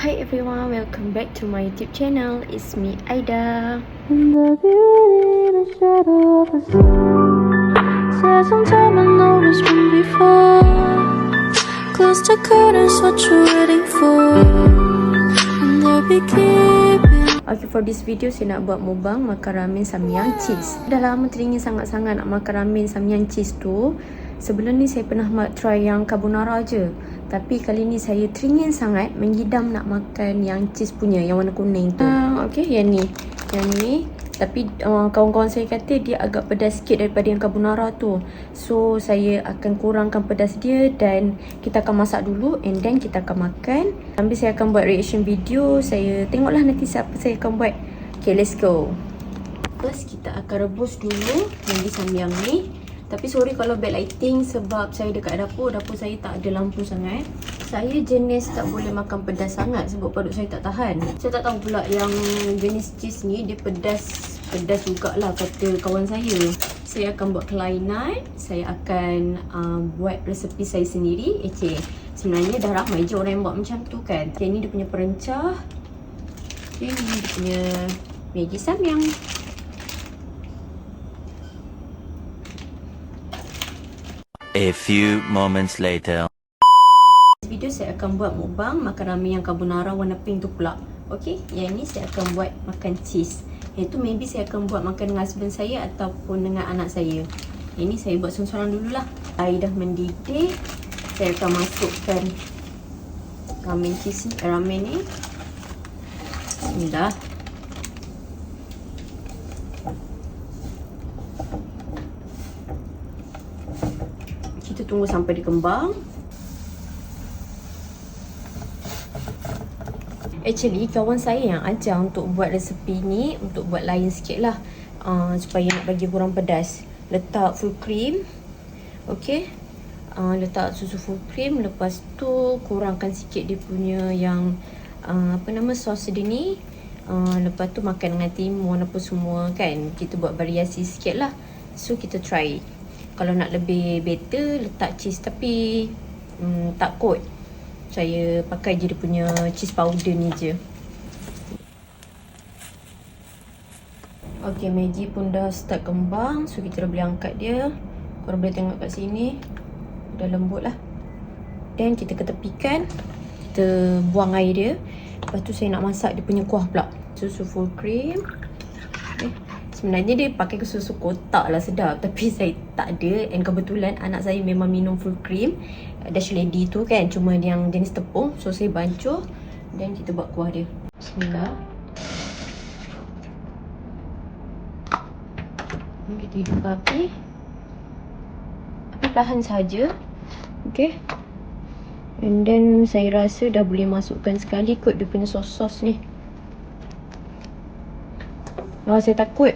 Hi everyone, welcome back to my YouTube channel. It's me Aida. Close the curtains, what you waiting for? Okay, for this video saya nak buat mukbang makan ramen samyang cheese. Dah lama teringin sangat-sangat nak makan ramen samyang cheese tu. Sebelum ni saya pernah try yang carbonara je. Tapi kali ni saya teringin sangat mengidam nak makan yang cheese punya yang warna kuning tu. Uh, okay, yang ni. Yang ni. Tapi uh, kawan-kawan saya kata dia agak pedas sikit daripada yang carbonara tu. So saya akan kurangkan pedas dia dan kita akan masak dulu and then kita akan makan. Sambil saya akan buat reaction video. Saya tengoklah nanti siapa saya akan buat. Okay, let's go. First kita akan rebus dulu yang di samyang ni. Tapi sorry kalau bad lighting sebab saya dekat dapur. Dapur saya tak ada lampu sangat. Saya jenis tak boleh makan pedas sangat sebab perut saya tak tahan. Saya tak tahu pula yang jenis cheese ni dia pedas pedas jugalah kata kawan saya. Saya akan buat kelainan. Saya akan uh, buat resepi saya sendiri. Okay. Sebenarnya dah ramai je orang yang buat macam tu kan. Okay, ni dia punya perencah. Okay, ni dia punya Maggi samyang. A few moments later. video saya akan buat mukbang makan ramen yang carbonara warna pink tu pula. Okey, yang ini saya akan buat makan cheese. Yang tu maybe saya akan buat makan dengan husband saya ataupun dengan anak saya. Yang ini saya buat seorang-seorang dululah. Air dah mendidih. Saya akan masukkan ramen cheese ni, ramen ni. Bismillah. Kita tunggu sampai dia kembang. Actually, kawan saya yang ajar untuk buat resepi ni untuk buat lain sikit lah. Uh, supaya nak bagi kurang pedas. Letak full cream. Okay. Uh, letak susu full cream. Lepas tu kurangkan sikit dia punya yang uh, apa nama sos dia ni. Uh, lepas tu makan dengan timun apa semua kan. Kita buat variasi sikit lah. So kita try. Kalau nak lebih better letak cheese tapi um, tak kot. Saya pakai je dia punya cheese powder ni je. Okay, Maggi pun dah start kembang. So, kita dah boleh angkat dia. Korang boleh tengok kat sini. Dah lembut lah. Then, kita ketepikan. Kita buang air dia. Lepas tu, saya nak masak dia punya kuah pula. Susu full cream. Sebenarnya dia pakai susu kotak lah sedap. Tapi saya tak ada. And kebetulan anak saya memang minum full cream Dash Lady tu kan. Cuma yang jenis tepung. So saya bancuh Dan kita buat kuah dia. Bismillah. Kita hidup api? Api perlahan saja. Okay And then saya rasa dah boleh masukkan sekali kot dia punya sos-sos ni Ah, saya takut.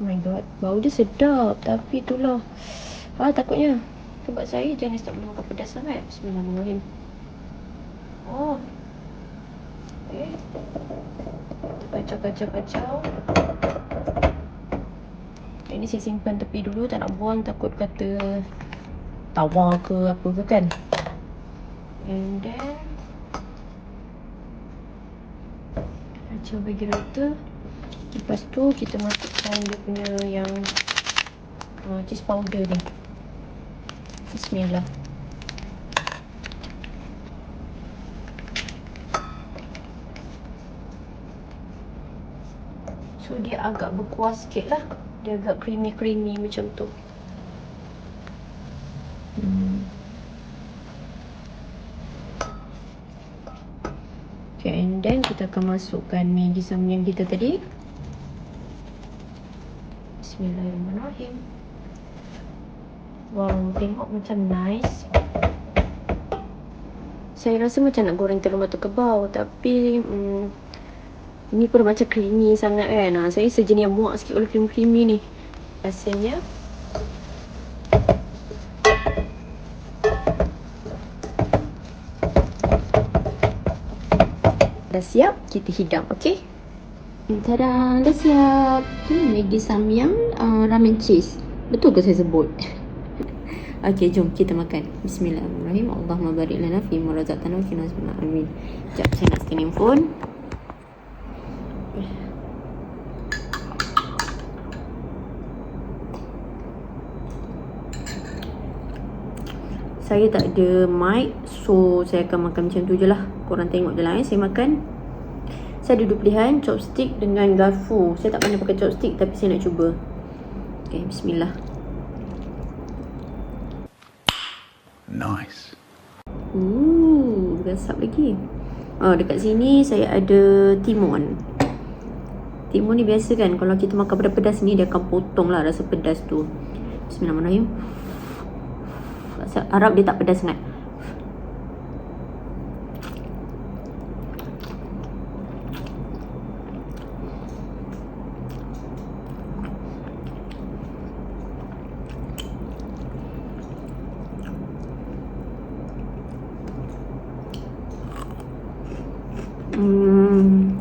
Oh my god, bau dia sedap Tapi itulah. Ah, takutnya. Sebab saya tak boleh makan pedas sangat. Bismillahirrahmanirrahim. Oh. Okay Kacau-kacau-kacau Ini saya simpan tepi dulu Tak nak buang. Takut kata Tawar ke apa ke kan. And then Kacau bagi rata Lepas tu kita masukkan dia punya yang uh, cheese powder ni. Bismillah. So dia agak berkuah sikit lah. Dia agak creamy-creamy macam tu. Hmm. Then kita akan masukkan Maggi samyang kita tadi. Bismillahirrahmanirrahim. Wow, tengok macam nice. Saya rasa macam nak goreng telur mata kebau tapi hmm, ini pun macam creamy sangat kan. Ha, saya sejenis yang muak sikit kalau creamy-creamy ni. Rasanya Dah siap, kita hidang, okey? Tada, dah siap. Hmm, Maggi samyang uh, ramen cheese. Betul ke saya sebut? Okey, jom kita makan. Bismillahirrahmanirrahim. Allahumma barik lana fi ma razaqtana wa qina Amin. Sekejap saya nak scan handphone. Saya tak ada mic So saya akan makan macam tu je lah. Korang tengok je lah eh. Saya makan. Saya ada dua pilihan Chopstick dengan garfu. Saya tak pandai pakai chopstick Tapi saya nak cuba. Okay bismillah. Nice. Ooh, Gasap lagi. Oh dekat sini saya ada timun. Timun ni biasa kan Kalau kita makan pedas-pedas ni Dia akan potong lah rasa pedas tu. Bismillahirrahmanirrahim Arab dia tak pedas sangat Hmm.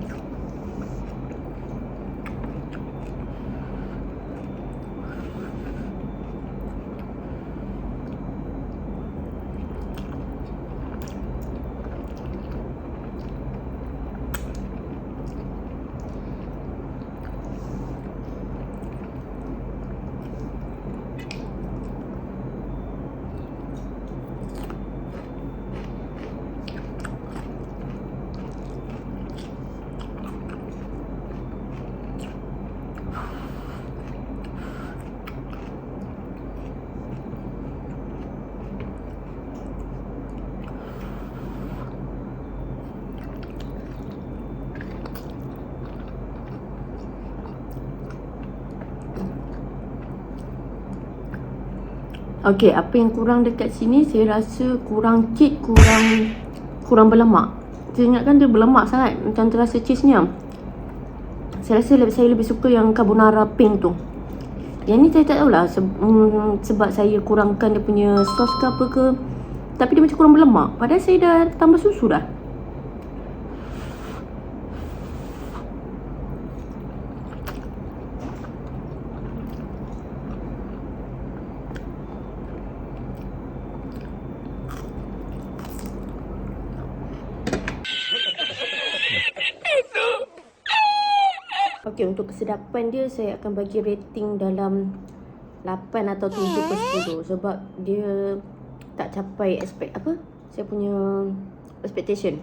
Okey, apa yang kurang dekat sini saya rasa kurang cake, kurang kurang berlemak. Saya ingatkan dia berlemak sangat macam terasa cheese-nya. Saya rasa lebih, saya lebih suka yang carbonara pink tu. Yang ni saya tak tahulah se- mm, sebab saya kurangkan dia punya sos ke apa ke. Tapi dia macam kurang berlemak. Padahal saya dah tambah susu dah. Okey, untuk kesedapan dia saya akan bagi rating dalam 8 atau 7 per 10 sebab dia tak capai expect apa? Saya punya expectation.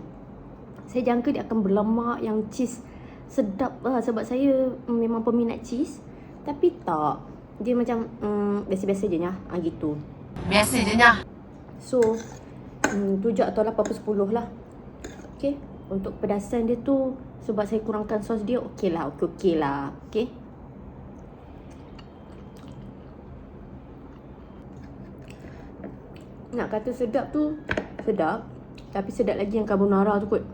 Saya jangka dia akan berlemak yang cheese sedap lah sebab saya memang peminat cheese tapi tak dia macam mm, biasa-biasa je nya ah gitu. Biasa je nya. So mm, 7 atau 8 per 10 lah. Okay. Untuk pedasan dia tu sebab saya kurangkan sos dia okey lah. Okey okey lah. Okay. Nak kata sedap tu sedap. Tapi sedap lagi yang carbonara tu kot.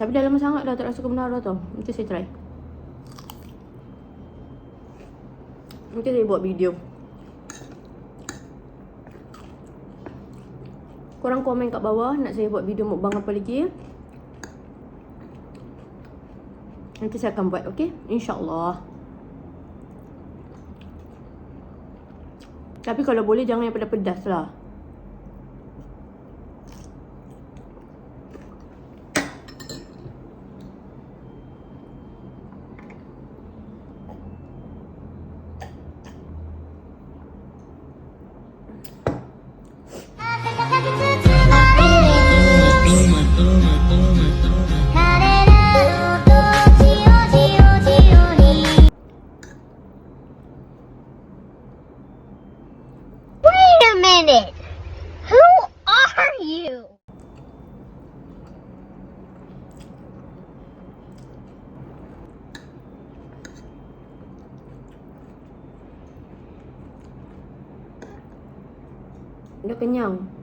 Tapi dah lama sangat dah tak rasa carbonara tau. Nanti saya try. Nanti saya buat video. Korang komen kat bawah nak saya buat video mukbang apa lagi. Nanti saya akan buat, okey? InsyaAllah. Tapi kalau boleh jangan yang pedas-pedas lah. Kenyang.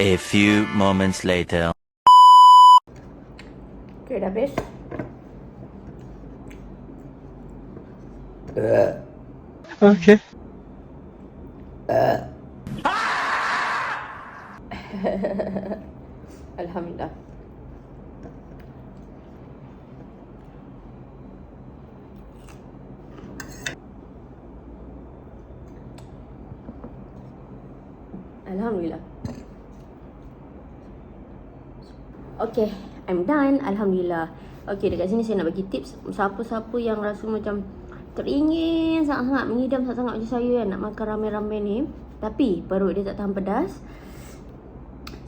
A few moments later. Okay. Alhamdulillah. Alhamdulillah. Okay, I'm done. Alhamdulillah. Okay, dekat sini saya nak bagi tips siapa-siapa yang rasa macam teringin sangat-sangat mengidam sangat-sangat macam saya kan nak makan ramai-ramai ni. Tapi perut dia tak tahan pedas.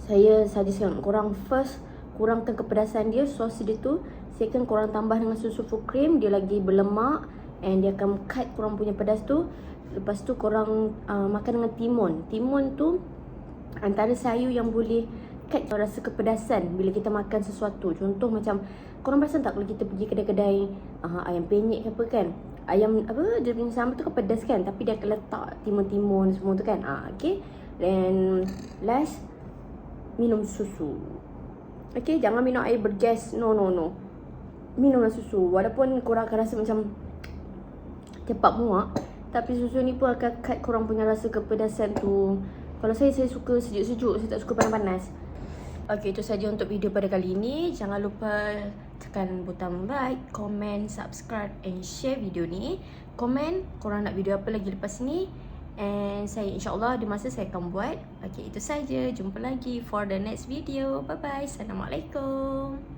Saya suggestkan korang first kurangkan kepedasan dia sos dia tu. Second korang tambah dengan susu full cream. Dia lagi berlemak and dia akan cut korang punya pedas tu. Lepas tu korang uh, makan dengan timun. Timun tu antara sayur yang boleh cut rasa kepedasan bila kita makan sesuatu. Contoh macam korang perasan tak kalau kita pergi kedai-kedai uh, ayam penyet ke apa kan ayam apa dia punya sambal tu kan pedas kan tapi dia akan letak timun-timun semua tu kan ah okay then last minum susu. Okay, jangan minum air bergas. No, no, no. Minumlah susu. Walaupun korang akan rasa macam cepat muak. Tapi susu ni pun akan cut korang punya rasa kepedasan tu. Kalau saya, saya suka sejuk-sejuk. Saya tak suka panas-panas. Okay, itu saja untuk video pada kali ini. Jangan lupa tekan butang like, komen, subscribe and share video ni. Komen korang nak video apa lagi lepas ni. And saya insyaAllah di masa saya akan buat. Okay itu saja. Jumpa lagi for the next video. Bye bye Assalamualaikum